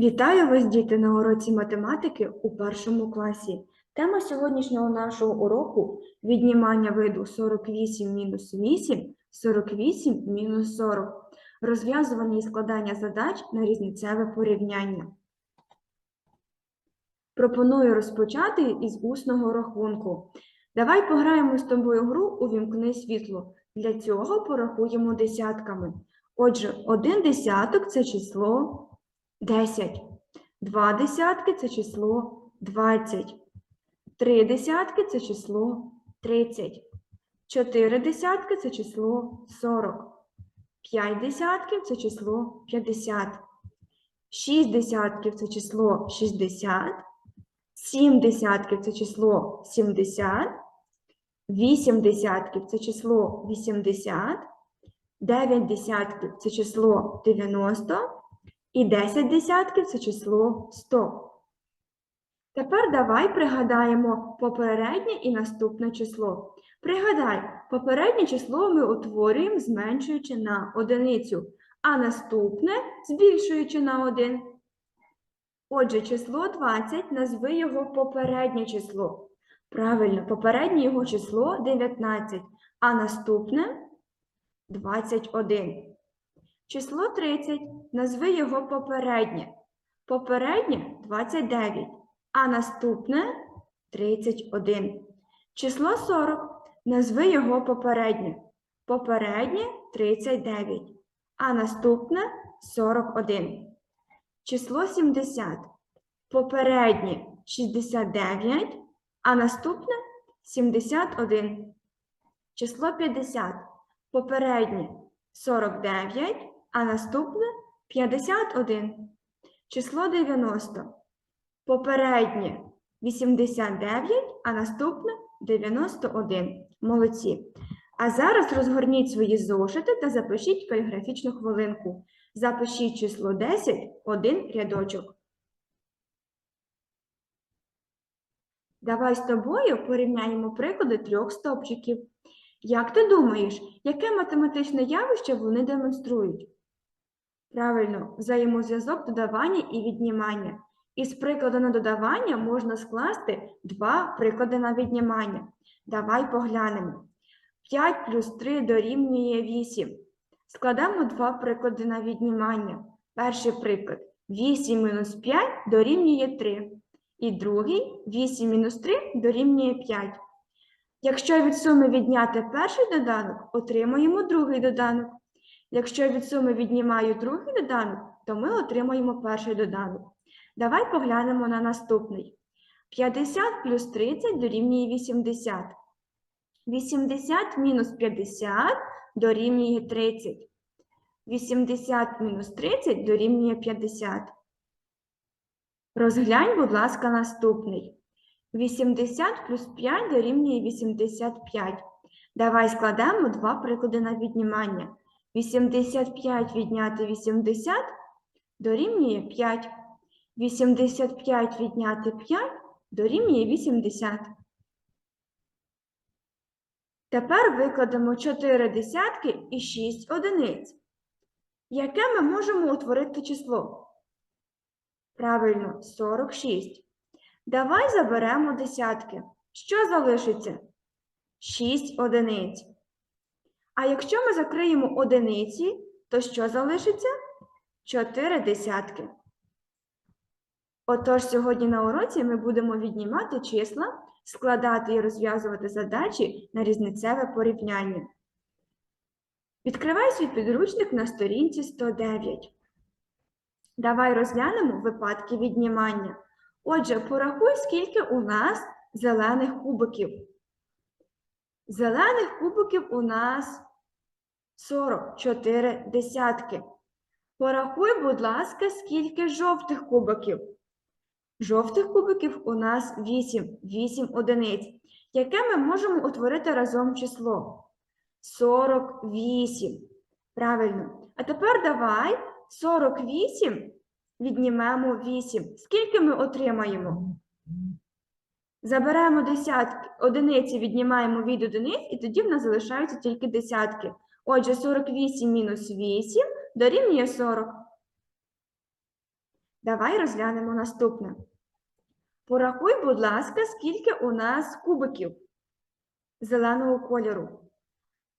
Вітаю вас, діти, на уроці математики у першому класі. Тема сьогоднішнього нашого уроку віднімання виду 48 мінус 8, 48 мінус 40, розв'язування і складання задач на різницеве порівняння. Пропоную розпочати із усного рахунку. Давай пограємо з тобою гру «Увімкни світло». Для цього порахуємо десятками. Отже, один десяток – це число 10. Два десятки це число 20. Три десятки це число 30. Чотири десятки це число 40. П'ять десятків це число 50. Шість десятків це число 60. Сім десятків це число 70. Вісім десятків це число 80. Дев'ять десятків це число 90. І 10 десятків це число 100. Тепер давай пригадаємо попереднє і наступне число. Пригадай, попереднє число ми утворюємо, зменшуючи на одиницю, а наступне збільшуючи на 1. Отже, число 20 назви його попереднє число. Правильно, попереднє його число 19, а наступне 21. Число 30. Назви його попереднє. Попереднє 29, а наступне 31. Число 40. Назви його попереднє. Попереднє 39, а наступне 41. Число 70. Попереднє 69, а наступне 71. Число 50. Попереднє 49, а наступне 51. Число 90. Попереднє 89, а наступне 91. Молодці. А зараз розгорніть свої зошити та запишіть каліграфічну хвилинку. Запишіть число 10, один рядочок. Давай з тобою порівняємо приклади трьох стовпчиків. Як ти думаєш, яке математичне явище вони демонструють? Правильно, взаємозв'язок додавання і віднімання. Із прикладу на додавання можна скласти два приклади на віднімання. Давай поглянемо. 5 плюс 3 дорівнює 8. Складемо два приклади на віднімання. Перший приклад 8 мінус 5 дорівнює 3. І другий 8 мінус 3 дорівнює 5. Якщо від суми відняти перший доданок, отримаємо другий доданок. Якщо від суми віднімаю другий доданок, то ми отримаємо перший доданок. Давай поглянемо на наступний. 50 плюс 30 дорівнює 80. 80 мінус 50 дорівнює 30. 80 мінус 30 дорівнює 50. Розглянь, будь ласка, наступний. 80 плюс 5 дорівнює 85. Давай складемо два приклади на віднімання. 85 відняти 80 дорівнює 5. 85 відняти 5 дорівнює 80. Тепер викладемо 4 десятки і 6 одиниць. Яке ми можемо утворити число? Правильно, 46. Давай заберемо десятки. Що залишиться? 6 одиниць. А якщо ми закриємо одиниці, то що залишиться? 4 десятки. Отож, сьогодні на уроці ми будемо віднімати числа, складати і розв'язувати задачі на різницеве порівняння. Відкривай свій підручник на сторінці 109. Давай розглянемо випадки віднімання. Отже, порахуй, скільки у нас зелених кубиків. Зелених кубиків у нас 44 десятки. Порахуй, будь ласка, скільки жовтих кубиків. Жовтих кубиків у нас 8, 8 одиниць. Яке ми можемо утворити разом число? 48. Правильно. А тепер давай 48 віднімемо 8. Скільки ми отримаємо? Заберемо десятки, одиниці віднімаємо від одиниць, і тоді в нас залишаються тільки десятки. Отже, 48 мінус 8 дорівнює 40. Давай розглянемо наступне. Порахуй, будь ласка, скільки у нас кубиків зеленого кольору.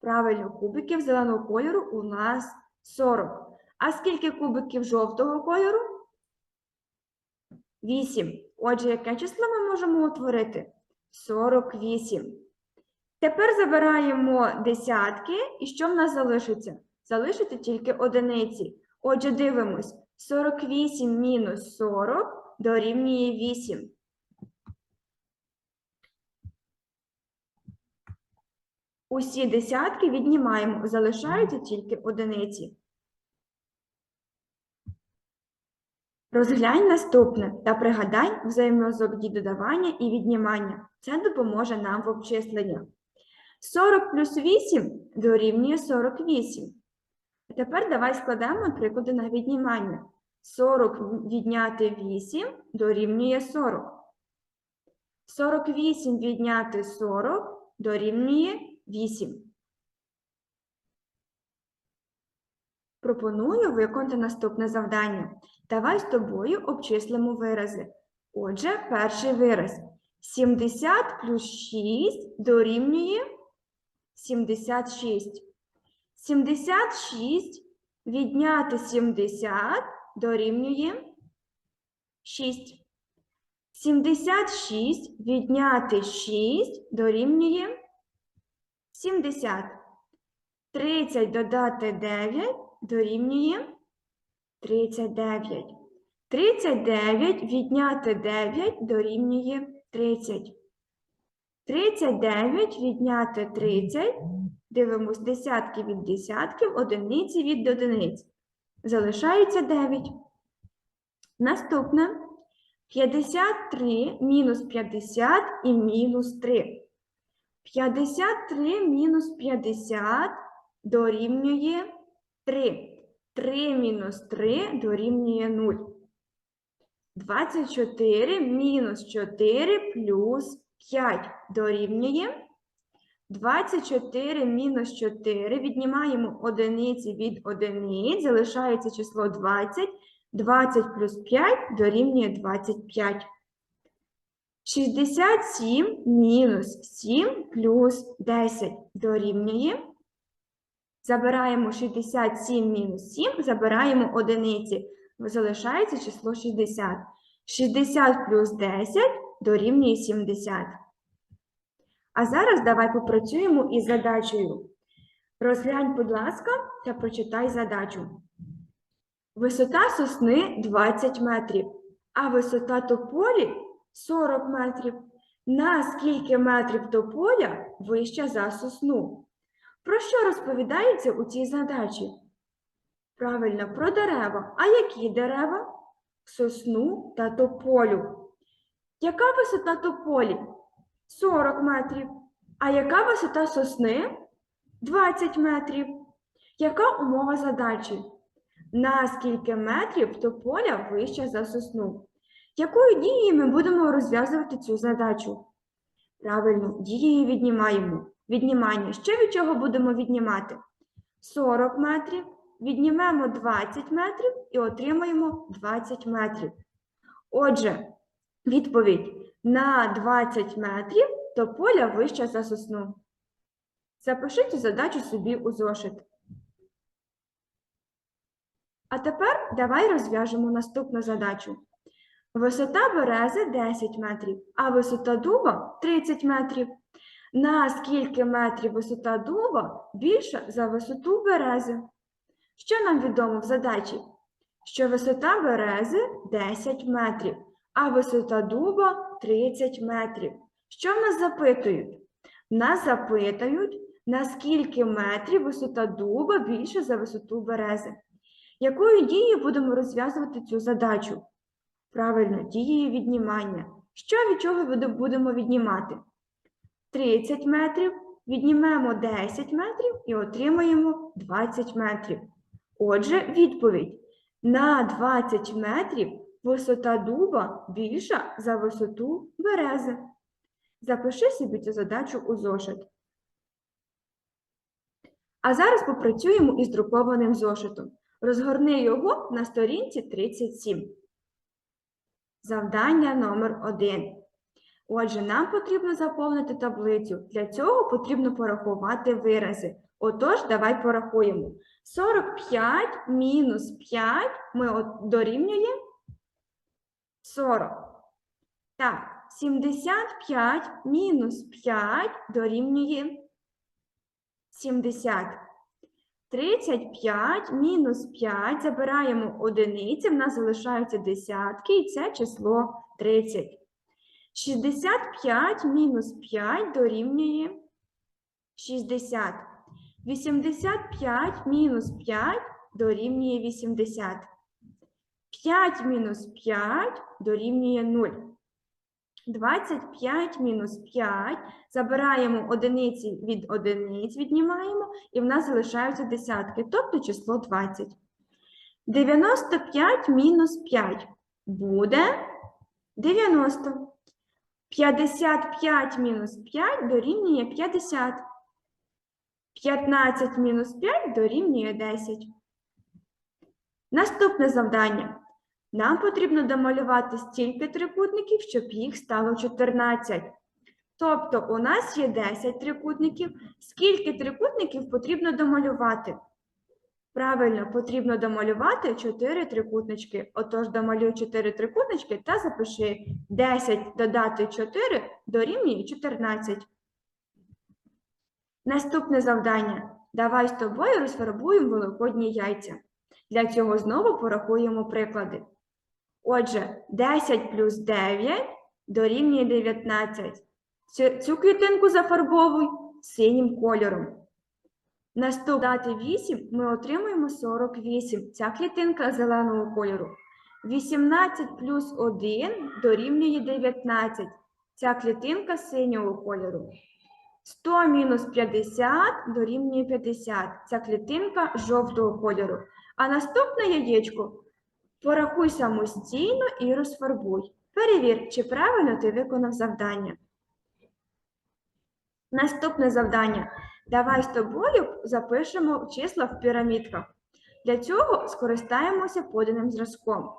Правильно, кубиків зеленого кольору у нас 40. А скільки кубиків жовтого кольору? 8. Отже, яке число ми можемо утворити? 48. Тепер забираємо десятки, і що в нас залишиться? Залишиться тільки одиниці. Отже, дивимось. 48 мінус 40 дорівнює 8. Усі десятки віднімаємо, залишаються тільки одиниці. Розглянь наступне та пригадай взаємозв'язок додавання і віднімання. Це допоможе нам в обчисленні. 40 плюс 8 дорівнює 48. А тепер давай складемо приклади на віднімання. 40 відняти 8 дорівнює 40. 48 відняти 40 дорівнює 8. Пропоную виконати наступне завдання. Давай з тобою обчислимо вирази. Отже, перший вираз. 70 плюс 6 дорівнює 76. 76 відняти 70 дорівнює 6. 76 відняти 6 дорівнює 70. 30 додати 9 дорівнює 39. 39 відняти 9 дорівнює 30. 39 відняти 30. Дивимось десятки від десятків, одиниці від одиниць. Залишається 9. Наступне 53 мінус 50 і мінус 3. 53 мінус 50 дорівнює 3. 3 мінус 3 дорівнює 0. 24 мінус 4 плюс 5 дорівнює 24 мінус 4. Віднімаємо одиниці від одиниць, залишається число 20. 20 плюс 5 дорівнює 25. 67 мінус 7 плюс 10 дорівнює. Забираємо 67 мінус 7, забираємо одиниці. Залишається число 60. 60 плюс 10 дорівнює 70. А зараз давай попрацюємо із задачею. Розглянь, будь ласка, та прочитай задачу. Висота сосни 20 метрів, а висота тополі 40 метрів. На скільки метрів тополя вища за сосну? Про що розповідається у цій задачі? Правильно, про дерева. А які дерева? Сосну та тополю. Яка висота тополі? 40 метрів. А яка висота сосни? 20 метрів. Яка умова задачі? На скільки метрів тополя вища за сосну? Якою дією ми будемо розв'язувати цю задачу? Правильно, дією віднімаємо. Віднімання. Що від чого будемо віднімати? 40 метрів. Віднімемо 20 метрів і отримаємо 20 метрів. Отже, відповідь на 20 метрів тополя вища за сосну. Запиши цю задачу собі у зошит. А тепер давай розв'яжемо наступну задачу. Висота берези 10 метрів, а висота дуба 30 метрів. На скільки метрів висота дуба більша за висоту берези? Що нам відомо в задачі? Що висота берези 10 метрів, а висота дуба 30 метрів. Що в нас запитують? Нас запитують, на скільки метрів висота дуба більша за висоту берези. Якою дією будемо розв'язувати цю задачу? Правильно, дією віднімання. Що від чого будемо віднімати? 30 метрів, віднімемо 10 метрів і отримаємо 20 метрів. Отже, відповідь. На 20 метрів висота дуба більша за висоту берези. Запиши собі цю задачу у зошит. А зараз попрацюємо із друкованим зошитом. Розгорни його на сторінці 37. Завдання номер 1. Отже, нам потрібно заповнити таблицю. Для цього потрібно порахувати вирази. Отож, давай порахуємо. 45 мінус 5 ми дорівнює 40. Так, 75 мінус 5 дорівнює 70. 35 мінус 5 забираємо одиниці, в нас залишаються десятки, і це число 30. 65 мінус 5 дорівнює 60. 85 мінус 5 дорівнює 80. 5 мінус 5 дорівнює 0. 25 мінус 5 забираємо одиниці від одиниць, віднімаємо, і в нас залишаються десятки, тобто число 20. 95 мінус 5 буде 90. 55 мінус 5 дорівнює 50. 15 мінус 5 дорівнює 10. Наступне завдання. Нам потрібно домалювати стільки трикутників, щоб їх стало 14. Тобто у нас є 10 трикутників. Скільки трикутників потрібно домалювати? Правильно, потрібно домалювати 4 трикутнички. Отож, домалюй 4 трикутнички та запиши 10 додати 4 дорівнює 14. Наступне завдання. Давай з тобою розфарбуємо великодні яйця. Для цього знову порахуємо приклади. Отже, 10 плюс 9 дорівнює 19. Цю, цю клітинку зафарбовуй синім кольором. Наступ дати 8 ми отримуємо 48. Ця клітинка зеленого кольору. 18 плюс 1 дорівнює 19. Ця клітинка синього кольору. 100 мінус 50 дорівнює 50. Ця клітинка жовтого кольору. А наступне яєчко порахуй самостійно і розфарбуй. Перевір, чи правильно ти виконав завдання. Наступне завдання. Давай з тобою запишемо числа в пірамідках. Для цього скористаємося поданим зразком.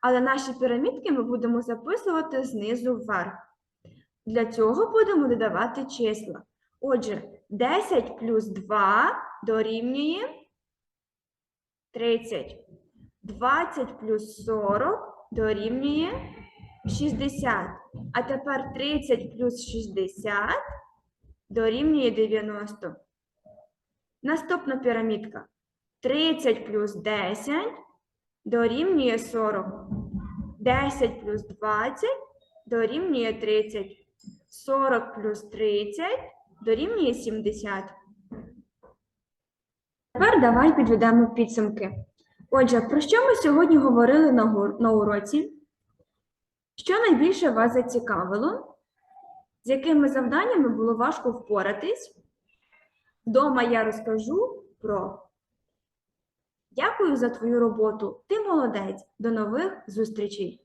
Але наші пірамідки ми будемо записувати знизу вверх. Для цього будемо додавати числа. Отже, 10 плюс 2 дорівнює 30. 20 плюс 40 дорівнює 60. А тепер 30 плюс 60 дорівнює 90. Наступна пірамідка. 30 плюс 10 дорівнює 40. 10 плюс 20 дорівнює 30. 40 плюс 30 дорівнює 70. Тепер давай підведемо підсумки. Отже, про що ми сьогодні говорили на, уроці? Що найбільше вас зацікавило? З якими завданнями було важко впоратись? Вдома я розкажу про. Дякую за твою роботу. Ти молодець. До нових зустрічей!